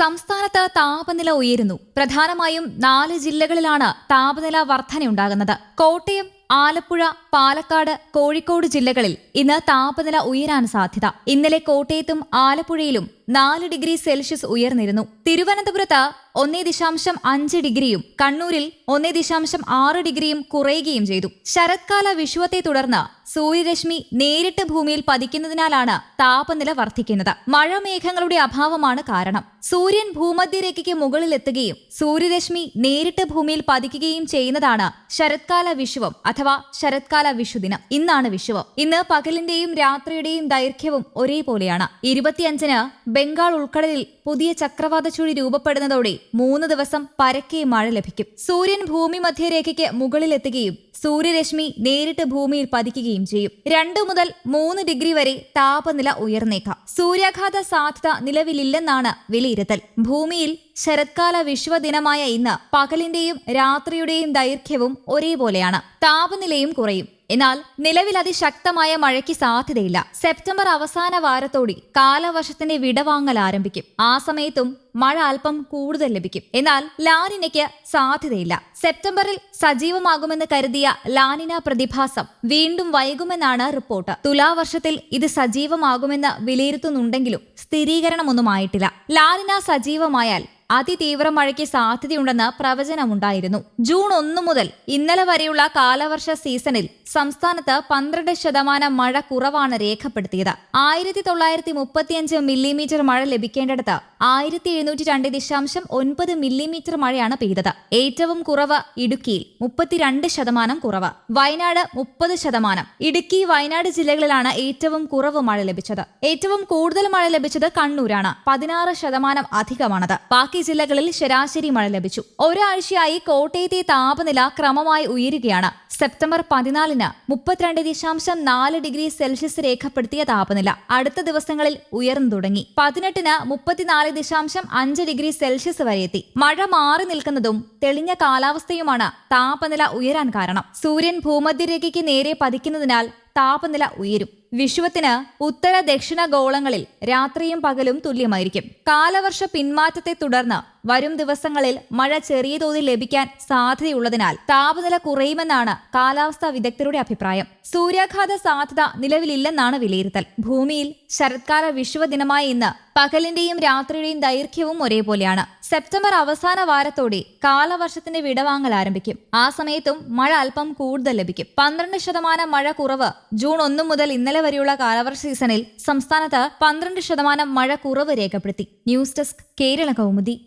സംസ്ഥാനത്ത് താപനില ഉയരുന്നു. പ്രധാനമായും നാല് ജില്ലകളിലാണ് താപനില വർധനയുണ്ടാകുന്നത്. കോട്ടയം ആലപ്പുഴ പാലക്കാട് കോഴിക്കോട് ജില്ലകളിൽ ഇന്ന് താപനില ഉയരാൻ സാധ്യത. ഇന്നലെ കോട്ടയത്തും ആലപ്പുഴയിലും നാല് ഡിഗ്രി സെൽഷ്യസ് ഉയർന്നിരുന്നു. തിരുവനന്തപുരത്ത് ഒന്നേ ദശാംശം അഞ്ച് ഡിഗ്രിയും കണ്ണൂരിൽ ഒന്നേ ദശാംശം ആറ് ഡിഗ്രിയും കുറയുകയും ചെയ്തു. ശരത്കാല വിഷുവത്തെ തുടർന്ന് സൂര്യരശ്മി നേരിട്ട് ഭൂമിയിൽ പതിക്കുന്നതിനാലാണ് താപനില വർദ്ധിക്കുന്നത്. മഴമേഘങ്ങളുടെ അഭാവമാണ് കാരണം. സൂര്യൻ ഭൂമധ്യരേഖയ്ക്ക് മുകളിലെത്തുകയും സൂര്യരശ്മി നേരിട്ട് ഭൂമിയിൽ പതിക്കുകയും ചെയ്യുന്നതാണ് ശരത്കാല വിഷുവം അഥവാ ശരത്കാല വിഷുദിനം. ഇന്നാണ് വിഷുവം. ഇന്ന് പകലിന്റെയും രാത്രിയുടെയും ദൈർഘ്യവും ഒരേപോലെയാണ്. ഇരുപത്തിയഞ്ചിന് ബംഗാൾ ഉൾക്കടലിൽ പുതിയ ചക്രവാത ചുഴി രൂപപ്പെടുന്നതോടെ മൂന്ന് ദിവസം പരക്കെ മഴ ലഭിക്കും. സൂര്യൻ ഭൂമി മധ്യരേഖയ്ക്ക് മുകളിലെത്തുകയും സൂര്യരശ്മി നേരിട്ട് ഭൂമിയിൽ പതിക്കുകയും ചെയ്യും. രണ്ടു മുതൽ മൂന്ന് ഡിഗ്രി വരെ താപനില ഉയർന്നേക്കാം. സൂര്യാഘാത സാധ്യത നിലവിലില്ലെന്നാണ് വിലയിരുത്തൽ. ഭൂമിയിൽ ശരത്കാല വിശ്വദിനമായ ഇന്ന് പകലിന്റെയും രാത്രിയുടെയും ദൈർഘ്യവും ഒരേപോലെയാണ്. താപനിലയും കുറയും. എന്നാൽ നിലവിൽ അതിശക്തമായ മഴയ്ക്ക് സാധ്യതയില്ല. സെപ്റ്റംബർ അവസാന വാരത്തോടെ കാലവർഷത്തിന്റെ വിടവാങ്ങൽ ആരംഭിക്കും. ആ സമയത്തും മഴ അല്പം കൂടുതൽ ലഭിക്കും. എന്നാൽ ലാനിനയ്ക്ക് സാധ്യതയില്ല. സെപ്റ്റംബറിൽ സജീവമാകുമെന്ന് കരുതിയ ലാനിന പ്രതിഭാസം വീണ്ടും വൈകുമെന്നാണ് റിപ്പോർട്ട്. തുലാവർഷത്തിൽ ഇത് സജീവമാകുമെന്ന് വിലയിരുത്തുന്നുണ്ടെങ്കിലും സ്ഥിരീകരണമൊന്നുമായിട്ടില്ല ലാനിന സജീവമായാൽ അതിതീവ്ര മഴയ്ക്ക് സാധ്യതയുണ്ടെന്ന് പ്രവചനമുണ്ടായിരുന്നു. ജൂൺ ഒന്ന് മുതൽ ഇന്നലെ വരെയുള്ള കാലവർഷ സീസണിൽ സംസ്ഥാനത്ത് പന്ത്രണ്ട് ശതമാനം മഴ കുറവാണ് രേഖപ്പെടുത്തിയത്. ആയിരത്തി തൊള്ളായിരത്തി മുപ്പത്തിയഞ്ച് മില്ലിമീറ്റർ മഴ ലഭിക്കേണ്ടിടത്ത് ആയിരത്തി എഴുന്നൂറ്റി രണ്ട് ദശാംശം ഒൻപത് മില്ലിമീറ്റർ മഴയാണ് പെയ്തത്. ഏറ്റവും കുറവ് ഇടുക്കിയിൽ മുപ്പത്തിരണ്ട് ശതമാനം കുറവ്. വയനാട് മുപ്പത് ശതമാനം. ഇടുക്കി വയനാട് ജില്ലകളിലാണ് ഏറ്റവും കുറവ് മഴ ലഭിച്ചത്. ഏറ്റവും കൂടുതൽ മഴ ലഭിച്ചത് കണ്ണൂരാണ്. പതിനാറ് ശതമാനം അധികമാണത്. ബാക്കി ജില്ലകളിൽ ശരാശരി മഴ ലഭിച്ചു. ഒരാഴ്ചയായി കോട്ടയത്തെ താപനില ക്രമമായി ഉയരുകയാണ്. സെപ്റ്റംബർ പതിനാലിന് മുപ്പത്തിരണ്ട് ദശാംശം നാല് ഡിഗ്രി സെൽഷ്യസ് രേഖപ്പെടുത്തിയ താപനില അടുത്ത ദിവസങ്ങളിൽ ഉയർന്നു തുടങ്ങി. പതിനെട്ടിന് മുപ്പത്തിനാല് ദശാംശം അഞ്ച് ഡിഗ്രി സെൽഷ്യസ് വരെ എത്തി. മഴ മാറി നിൽക്കുന്നതും തെളിഞ്ഞ കാലാവസ്ഥയുമാണ് താപനില ഉയരാൻ കാരണം. സൂര്യൻ ഭൂമധ്യരേഖയ്ക്ക് നേരെ പതിക്കുന്നതിനാൽ താപനില ഉയരും. വിഷുവത്തിന് ഉത്തര ദക്ഷിണ ഗോളങ്ങളിൽ രാത്രിയും പകലും തുല്യമായിരിക്കും. കാലവർഷ പിന്മാറ്റത്തെ തുടർന്ന് വരും ദിവസങ്ങളിൽ മഴ ചെറിയ തോതിൽ ലഭിക്കാൻ സാധ്യതയുള്ളതിനാൽ താപനില കുറയുമെന്നാണ് കാലാവസ്ഥാ വിദഗ്ധരുടെ അഭിപ്രായം. സൂര്യാഘാത സാധ്യത നിലവിലില്ലെന്നാണ് വിലയിരുത്തൽ. ഭൂമിയിൽ ശരത്കാല വിഷുവ ദിനമായ ഇന്ന് പകലിന്റെയും രാത്രിയുടെയും ദൈർഘ്യവും ഒരേപോലെയാണ്. സെപ്റ്റംബർ അവസാന വാരത്തോടെ കാലവർഷത്തിന്റെ വിടവാങ്ങൽ ആരംഭിക്കും. ആ സമയത്തും മഴ അല്പം കൂടുതൽ ലഭിക്കും. പന്ത്രണ്ട് ശതമാനം മഴ കുറവ് ജൂൺ ഒന്ന് മുതൽ ഇന്നലെ വരെയുള്ള കാലവർഷ സീസണിൽ സംസ്ഥാനത്ത് പന്ത്രണ്ട് ശതമാനം മഴ കുറവ് രേഖപ്പെടുത്തി. News desk Kerala Kaumudi.